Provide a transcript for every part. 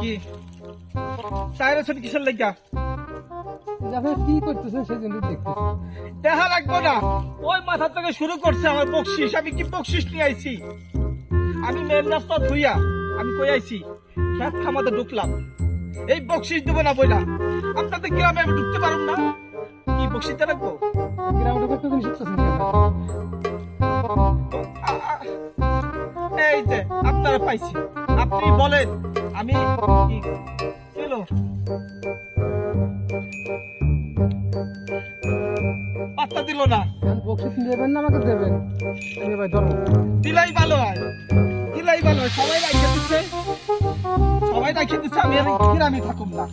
কি? চায়ের ছবি কিসের লেগা? আপনি কি করতেছেন সেই জন্য দেখা লাগবো না। ওই মাথা থেকে শুরু করছে আমার বকশিস। আমি কি বকশিস নিয়ে আইছি? আমি মেন রাস্তা ধুইয়া আমি কই আইছি? খেত খামাতে ঢুকলাম। এই বকশিস দেবো না বইলা। আপনাদের গ্রামে আমি ঢুকতে পারুম না। কি বকশিস রাখব? নিষেধ করছেন কেন? আ- এই যে আপনারা পাইছি। আপনি বলেন আমি চলো পাত্তা দিল না। বকশিস নেবেন না আমাকে দেবেন। এই ভাই ধরো। দিলাই ভালো হয়। দিলাই ভালো হয়। সবাই রাখে দিচ্ছে সবাই রাখে দিচ্ছে আমি আর গ্রামে থাকুম না।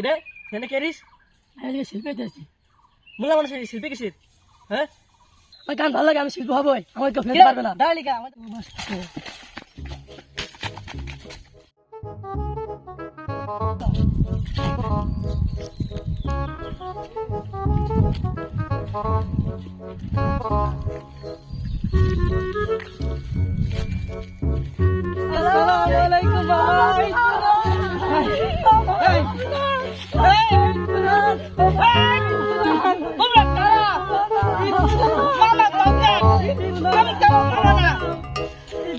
কিরে? এখানে কেরিস আজকে শিল্পী হইতেছি মুলা মানুষ শিল্পী কিসির হ্যাঁ আমার গান ভালো লাগে আমি শিল্পী হব আমার কেউ ফেলতে পারবে না। দাঁড়ালিকা আমার আসসালামু